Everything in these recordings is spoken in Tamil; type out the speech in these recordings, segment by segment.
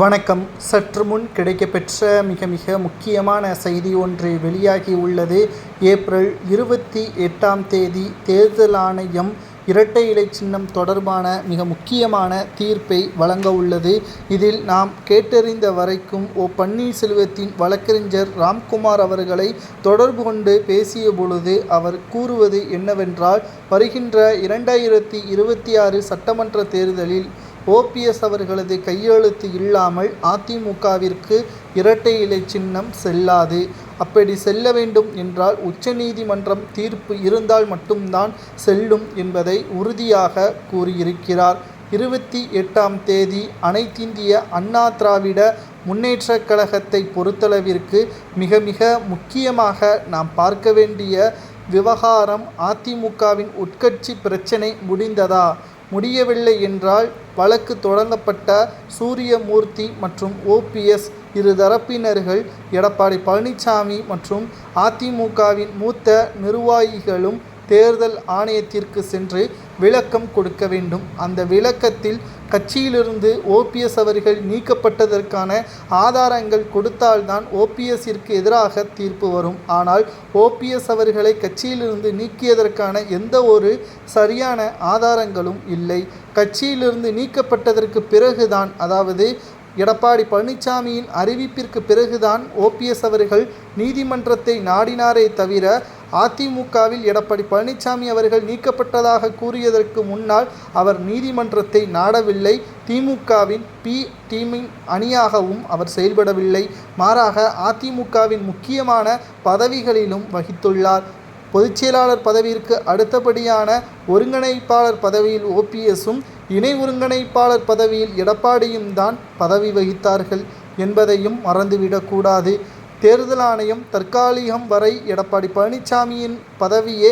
வணக்கம். சற்று முன் கிடைக்கப்பெற்ற மிக மிக முக்கியமான செய்தி ஒன்று வெளியாகி உள்ளது. ஏப்ரல் இருபத்தி எட்டாம் தேதி தேர்தல் ஆணையம் இரட்டை இலை சின்னம் தொடர்பான மிக முக்கியமான தீர்ப்பை வழங்க உள்ளது. இதில் நாம் கேட்டறிந்த வரைக்கும் ஓ பன்னீர்செல்வத்தின் வழக்கறிஞர் ராம்குமார் அவர்களை தொடர்பு கொண்டு பேசிய பொழுது அவர் கூறுவது என்னவென்றால் வருகின்ற இரண்டாயிரத்தி இருபத்தி ஆறு சட்டமன்ற தேர்தலில் ஓபிஎஸ் அவர்களது கையெழுத்து இல்லாமல் அதிமுகவிற்கு இரட்டை இலை சின்னம் செல்லாது. அப்படி செல்ல வேண்டும் என்றால் உச்சநீதிமன்றம் தீர்ப்பு இருந்தால் மட்டும்தான் செல்லும் என்பதை உறுதியாக கூறியிருக்கிறார். இருபத்தி எட்டாம் தேதி அனைத்திந்திய அண்ணா திராவிட முன்னேற்றக் கழகத்தை பொறுத்தளவிற்கு மிக மிக முக்கியமாக நாம் பார்க்க வேண்டிய விவகாரம் அதிமுகவின் உட்கட்சி பிரச்சனை முடிந்ததா? முடியவில்லை என்றால் வழக்கு தொடங்கப்பட்ட சூரியமூர்த்தி மற்றும் ஓபிஎஸ் இரு தரப்பினர்கள் எடப்பாடி பழனிசாமி மற்றும் அதிமுகவின் மூத்த நிர்வாகிகளும் தேர்தல் ஆணையத்திற்கு சென்று விளக்கம் கொடுக்க வேண்டும். அந்த விளக்கத்தில் கட்சியிலிருந்து ஓபிஎஸ் அவர்கள் நீக்கப்பட்டதற்கான ஆதாரங்கள் கொடுத்தால்தான் ஓபிஎஸ்ஸிற்கு எதிராக தீர்ப்பு வரும். ஆனால் ஓபிஎஸ் அவர்களை கட்சியிலிருந்து நீக்கியதற்கான எந்த ஒரு சரியான ஆதாரங்களும் இல்லை. கட்சியிலிருந்து நீக்கப்பட்டதற்கு பிறகுதான் அதாவது எடப்பாடி பழனிசாமியின் அறிவிப்பிற்கு பிறகுதான் ஓபிஎஸ் அவர்கள் நீதிமன்றத்தை நாடினாரே தவிர அதிமுகவில் எடப்பாடி பழனிசாமி அவர்கள் நீக்கப்பட்டதாக கூறியதற்கு முன்னால் அவர் நீதிமன்றத்தை நாடவில்லை. திமுகவின் பி. டீமின் அணியாகவும் அவர் செயல்படவில்லை. மாறாக அதிமுகவின் முக்கியமான பதவிகளிலும் வகித்துள்ளார். பொதுச்செயலாளர் பதவியிற்கு அடுத்தபடியான ஒருங்கிணைப்பாளர் பதவியில் ஓபிஎஸும் இணை ஒருங்கிணைப்பாளர் பதவியில் எடப்பாடியும் தான் பதவி வகித்தார்கள் என்பதையும் மறந்துவிடக்கூடாது. தேர்தல் ஆணையம் தற்காலிகம் வரை எடப்பாடி பழனிசாமியின் பதவியே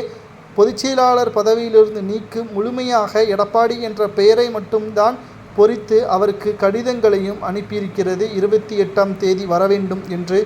பொதுச்செயலாளர் பதவியிலிருந்து நீக்கு முழுமையாக எடப்பாடி என்ற பெயரை மட்டும்தான் பொறித்து அவருக்கு கடிதங்களையும் அனுப்பியிருக்கிறது. இருபத்தி எட்டாம் தேதி வரவேண்டும் என்று.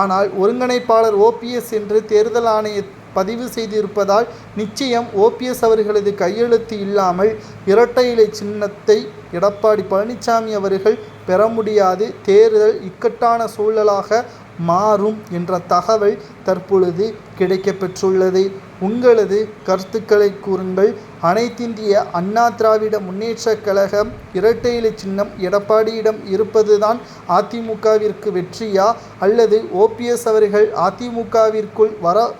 ஆனால் ஒருங்கிணைப்பாளர் ஓபிஎஸ் என்று தேர்தல் ஆணைய பதிவு செய்திருப்பதால் நிச்சயம் ஓபிஎஸ் அவர்களது கையெழுத்து இல்லாமல் இரட்டை இலை சின்னத்தை எடப்பாடி பழனிசாமி அவர்கள் பெற முடியாது. தேர்தல் இக்கட்டான சூழலாக மாறும் என்ற தகவல் தற்பொழுது கிடைக்கப்பெற்றுள்ளது. உங்களது கருத்துக்களை கூறுங்கள். அனைத்திந்திய அண்ணா திராவிட முன்னேற்றக் கழகம் இரட்டை இலை சின்னம் எடப்பாடியிடம் இருப்பதுதான் அதிமுகவிற்கு வெற்றியா? அல்லது ஓபிஎஸ் அவர்கள் அதிமுகவிற்குள் வர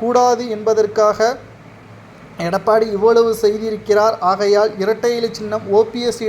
கூடாது என்பதற்காக எடப்பாடி இவ்வளவு செய்திருக்கிறார்? ஆகையால் இரட்டை இலை சின்னம் ஓபிஎஸ்